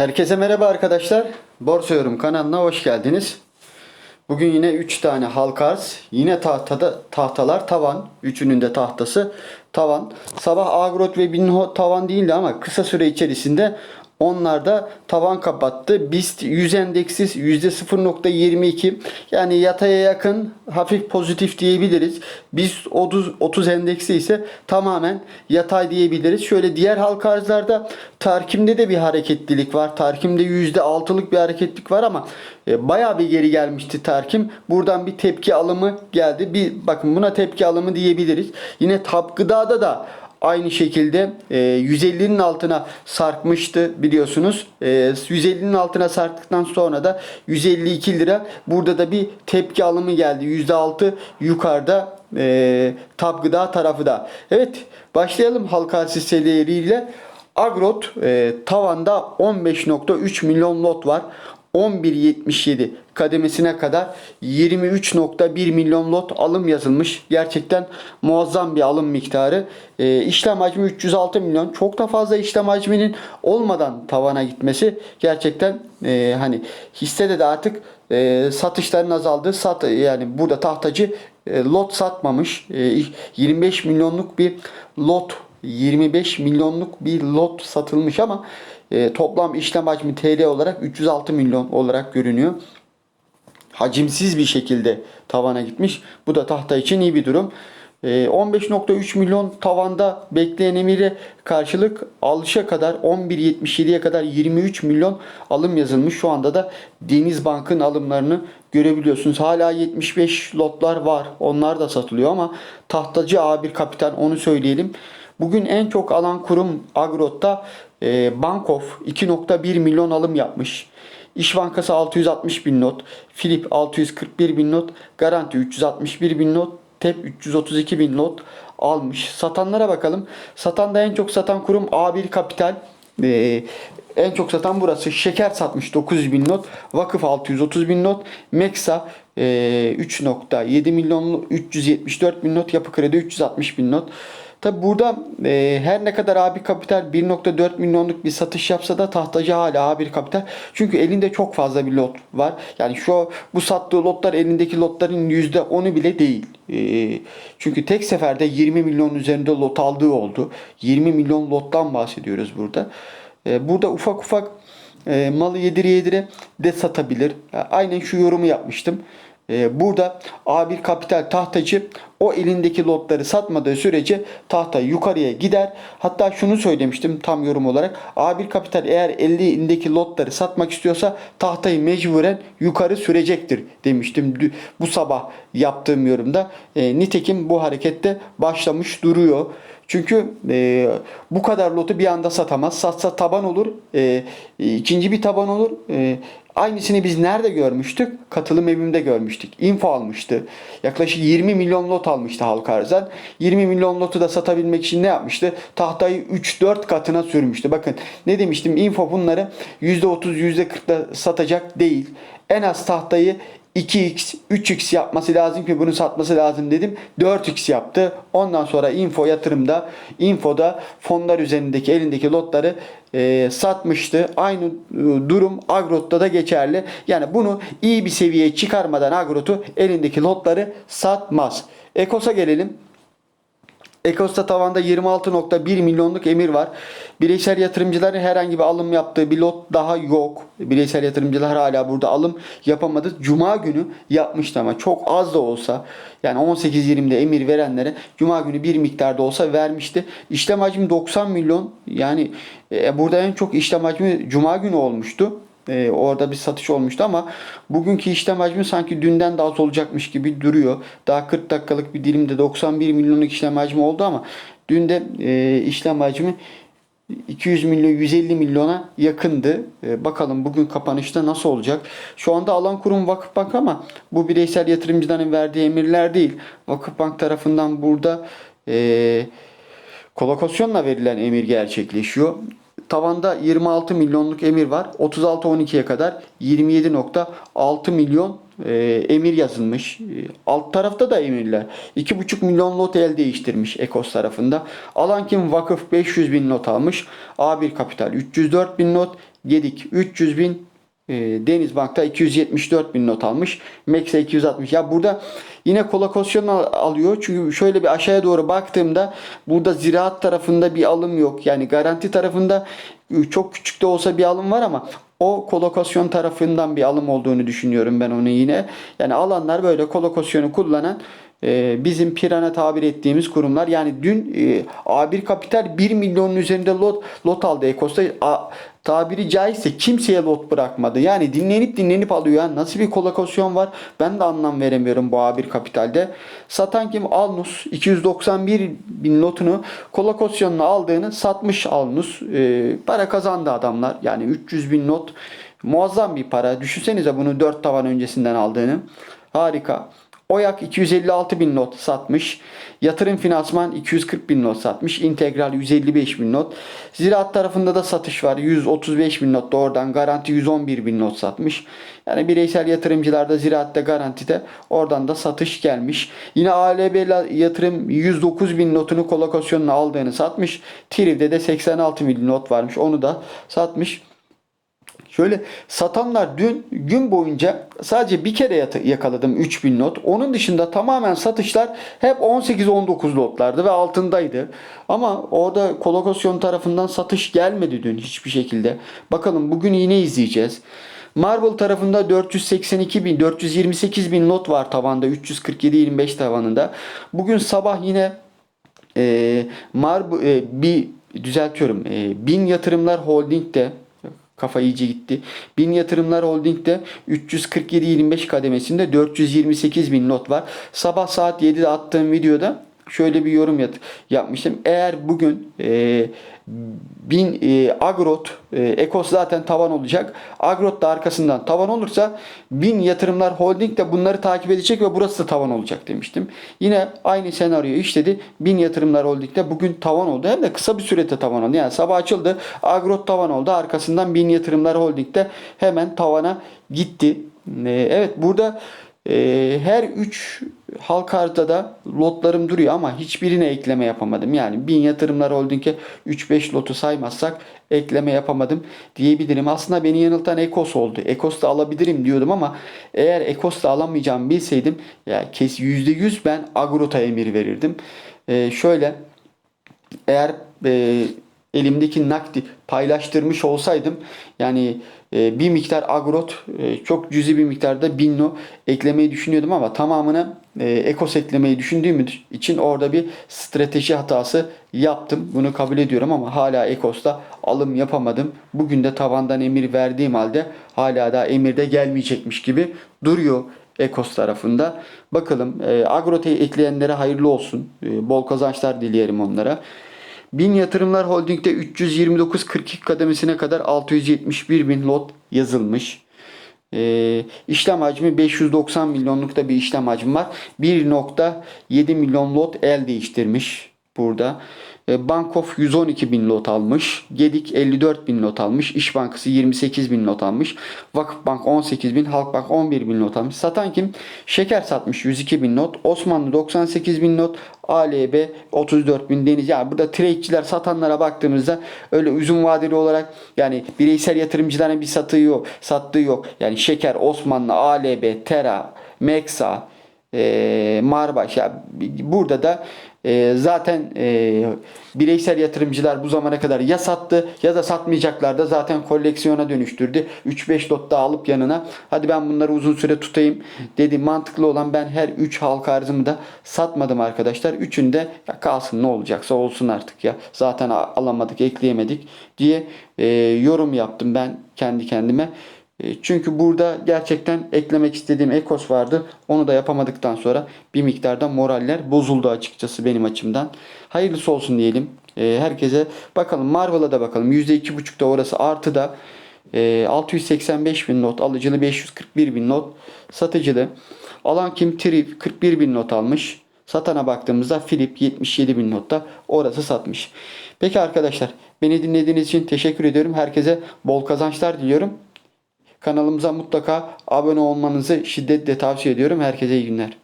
Herkese merhaba arkadaşlar. Borsa Yorum kanalına hoş geldiniz. Bugün yine 3 tane halka arz. Yine tahtada tahtalar tavan. Üçünün de tahtası tavan. Sabah Agrot ve Binho tavan değildi ama kısa süre içerisinde onlar da tavan kapattı. BIST 100 endeksiz %0.22 yani yataya yakın hafif pozitif diyebiliriz. BIST 30, 30 endeksi ise tamamen yatay diyebiliriz. Şöyle diğer halka arzlarda Tarkim'de de bir hareketlilik var. Tarkim'de %6'lık bir hareketlilik var ama e, bayağı bir geri gelmişti Tarkim. Buradan bir tepki alımı geldi. Bir bakın buna tepki alımı diyebiliriz. Yine Tap Gıda'da da Aynı şekilde e, 150'nin altına sarkmıştı biliyorsunuz. E, 150'nin altına sarktıktan sonra da 152 lira. Burada da bir tepki alımı geldi. %6 yukarıda e, Tab Gıda tarafı da. Evet başlayalım halka hisseleriyle. Agrot e, tavanda 15.3 milyon lot var. 11.77 kademesine kadar 23.1 milyon lot alım yazılmış. Gerçekten muazzam bir alım miktarı. E, işlem hacmi 306 milyon. Çok da fazla işlem hacminin olmadan tavana gitmesi gerçekten e, hani hissede de artık e, satışların azaldığı sat yani burada tahtacı e, lot satmamış. E, 25 milyonluk bir lot 25 milyonluk bir lot satılmış ama e, toplam işlem hacmi TL olarak 306 milyon olarak görünüyor. Hacimsiz bir şekilde tavana gitmiş. Bu da tahta için iyi bir durum. E, 15.3 milyon tavanda bekleyen emire karşılık alışa kadar 11.77'ye kadar 23 milyon alım yazılmış. Şu anda da Denizbank'ın alımlarını görebiliyorsunuz. Hala 75 lotlar var. Onlar da satılıyor ama tahtacı A1 kapital onu söyleyelim. Bugün en çok alan kurum Agrot'ta e, Bankof 2.1 milyon alım yapmış. İş Bankası 660 bin not, Filip 641 bin not, Garanti 361 bin not, TEP 332 bin not almış. Satanlara bakalım. Satanda en çok satan kurum A1 Kapital. Ee, en çok satan burası. Şeker satmış 900 bin not. Vakıf 630 bin not. Meksa e, 3.7 milyon 374 bin not. Yapı Kredi 360 bin not. Tabi burada e, her ne kadar A1 Kapital 1.4 milyonluk bir satış yapsa da tahtacı hala A1 Kapital. Çünkü elinde çok fazla bir lot var. Yani şu bu sattığı lotlar elindeki lotların %10'u bile değil. E, çünkü tek seferde 20 milyon üzerinde lot aldığı oldu. 20 milyon lottan bahsediyoruz burada. E, burada ufak ufak e, malı yedire yedire de satabilir. Aynen şu yorumu yapmıştım. Ee, burada A1 Kapital tahtacı o elindeki lotları satmadığı sürece tahta yukarıya gider. Hatta şunu söylemiştim tam yorum olarak. A1 Kapital eğer elindeki lotları satmak istiyorsa tahtayı mecburen yukarı sürecektir demiştim bu sabah yaptığım yorumda. E, nitekim bu harekette başlamış duruyor. Çünkü e, bu kadar lotu bir anda satamaz. Satsa taban olur. E, ikinci bir taban olur. E, aynısını biz nerede görmüştük? Katılım evimde görmüştük. Info almıştı. Yaklaşık 20 milyon lot almıştı halka arzdan. 20 milyon lotu da satabilmek için ne yapmıştı? Tahtayı 3-4 katına sürmüştü. Bakın ne demiştim? Info bunları %30 %40'da satacak değil. En az tahtayı 2x, 3x yapması lazım ki bunu satması lazım dedim. 4x yaptı. Ondan sonra info yatırımda, infoda fonlar üzerindeki elindeki lotları e, satmıştı. Aynı e, durum Agrot'ta da geçerli. Yani bunu iyi bir seviyeye çıkarmadan Agrot'u elindeki lotları satmaz. Ekos'a gelelim. Ekos'ta tavanda 26.1 milyonluk emir var. Bireysel yatırımcıların herhangi bir alım yaptığı bir lot daha yok. Bireysel yatırımcılar hala burada alım yapamadı. Cuma günü yapmıştı ama çok az da olsa yani 18-20'de emir verenlere Cuma günü bir miktarda olsa vermişti. İşlem hacmi 90 milyon. Yani e, burada en çok işlem hacmi Cuma günü olmuştu. Ee, orada bir satış olmuştu ama bugünkü işlem hacmi sanki dünden daha az olacakmış gibi duruyor. Daha 40 dakikalık bir dilimde 91 milyonluk işlem hacmi oldu ama dün de e, işlem hacmi 200 milyon 150 milyona yakındı. Ee, bakalım bugün kapanışta nasıl olacak? Şu anda alan kurum Vakıfbank ama bu bireysel yatırımcıların verdiği emirler değil. Vakıfbank tarafından burada e, kolokasyonla verilen emir gerçekleşiyor. Tavanda 26 milyonluk emir var. 36-12'ye kadar 27.6 milyon e, emir yazılmış. E, alt tarafta da emirler. 2,5 milyon lot el değiştirmiş Ekos tarafında. Alan kim vakıf 500 bin not almış. A1 Kapital 304 bin not. Gedik 300 bin. E, Denizbank'ta 274 bin not almış. Max'e 260. Ya burada yine kolokasyon al- alıyor. Çünkü şöyle bir aşağıya doğru baktığımda burada ziraat tarafında bir alım yok. Yani garanti tarafında e, çok küçük de olsa bir alım var ama o kolokasyon tarafından bir alım olduğunu düşünüyorum ben onu yine. Yani alanlar böyle kolokasyonu kullanan e, bizim pirana tabir ettiğimiz kurumlar. Yani dün e, A1 Kapital 1 milyonun üzerinde lot, lot aldı Ekos'ta. Tabiri caizse kimseye lot bırakmadı. Yani dinlenip dinlenip alıyor. Yani nasıl bir kolokasyon var ben de anlam veremiyorum bu A1 Kapital'de. Satan kim? Alnus 291 bin lotunu kolokasyonla aldığını satmış Alnus. E, para kazandı adamlar. Yani 300 bin not muazzam bir para. Düşünsenize bunu 4 tavan öncesinden aldığını. Harika. Oyak 256 bin not satmış. Yatırım finansman 240 bin not satmış. İntegral 155 bin not. Ziraat tarafında da satış var. 135 bin not da oradan. Garanti 111 bin not satmış. Yani bireysel yatırımcılarda ziraatte garantide oradan da satış gelmiş. Yine ALB yatırım 109 bin notunu kolokasyonuna aldığını satmış. Triv'de de 86 bin not varmış. Onu da satmış. Şöyle satanlar dün gün boyunca sadece bir kere yakaladım 3000 not. Onun dışında tamamen satışlar hep 18-19 lotlardı ve altındaydı. Ama orada kolokasyon tarafından satış gelmedi dün hiçbir şekilde. Bakalım bugün yine izleyeceğiz. Marble tarafında 482 bin, 428 bin lot var tavanda, 347-25 tavanında. Bugün sabah yine e, Marble, e, bir düzeltiyorum. E, bin yatırımlar holdingde kafa iyice gitti. Bin yatırımlar holdingde 347-25 kademesinde 428 bin not var. Sabah saat 7'de attığım videoda şöyle bir yorum yapmıştım. Eğer bugün e, bin e, Agrot e, Ekos zaten tavan olacak. Agrot da arkasından tavan olursa bin yatırımlar holding de bunları takip edecek ve burası da tavan olacak demiştim. Yine aynı senaryo işledi. Bin yatırımlar holding de bugün tavan oldu. Hem de kısa bir sürede tavan oldu. Yani sabah açıldı. Agrot tavan oldu. Arkasından bin yatırımlar holding de hemen tavana gitti. E, evet burada her 3 halka haritada lotlarım duruyor ama hiçbirine ekleme yapamadım. Yani 1000 yatırımlar holding'e 3-5 lotu saymazsak ekleme yapamadım diyebilirim. Aslında beni yanıltan Ekos oldu. Ekos da alabilirim diyordum ama eğer Ekos da alamayacağımı bilseydim ya kes %100 ben Agrot'a emir verirdim. E, şöyle eğer e, elimdeki nakdi paylaştırmış olsaydım yani e, bir miktar agrot e, çok cüzi bir miktarda binno eklemeyi düşünüyordum ama tamamını e, ekos eklemeyi düşündüğüm için orada bir strateji hatası yaptım. Bunu kabul ediyorum ama hala ekosta alım yapamadım. Bugün de tavandan emir verdiğim halde hala da emirde gelmeyecekmiş gibi duruyor Ekos tarafında. Bakalım e, Agrot'e ekleyenlere hayırlı olsun. E, bol kazançlar dileyelim onlara. Bin Yatırımlar Holding'de 329.42 kademesine kadar 671 bin lot yazılmış. E, işlem hacmi 590 milyonlukta bir işlem hacmi var. 1.7 milyon lot el değiştirmiş burada. E, Bankof 112 bin lot almış. Gedik 54 bin lot almış. İş Bankası 28 bin lot almış. Vakıfbank 18 bin. Halkbank 11 bin lot almış. Satan kim? Şeker satmış 102 bin not. Osmanlı 98 bin not. ALB 34 bin deniz. Yani burada trade'ciler satanlara baktığımızda öyle uzun vadeli olarak yani bireysel yatırımcıların bir sattığı yok. Sattığı yok. Yani Şeker, Osmanlı, ALB, Tera, Meksa, e, Marbaş. Ya, burada da e, zaten e, bireysel yatırımcılar bu zamana kadar ya sattı ya da satmayacaklar da zaten koleksiyona dönüştürdü. 3-5 lot daha alıp yanına hadi ben bunları uzun süre tutayım dedi. Mantıklı olan ben her 3 halka arzımı da satmadım arkadaşlar. Üçünde ya kalsın ne olacaksa olsun artık ya. Zaten alamadık ekleyemedik diye e, yorum yaptım ben kendi kendime. E, Çünkü burada gerçekten eklemek istediğim ekos vardı. Onu da yapamadıktan sonra bir miktarda moraller bozuldu açıkçası benim açımdan. Hayırlısı olsun diyelim. E, Herkese bakalım Marvel'a da bakalım. %2.5'da orası artıda. E, 685 bin not alıcılı 541 bin not satıcılı. Alan kim? Trip 41 bin not almış. Satana baktığımızda Philip 77 bin notta orası satmış. Peki arkadaşlar beni dinlediğiniz için teşekkür ediyorum. Herkese bol kazançlar diliyorum. Kanalımıza mutlaka abone olmanızı şiddetle tavsiye ediyorum. Herkese iyi günler.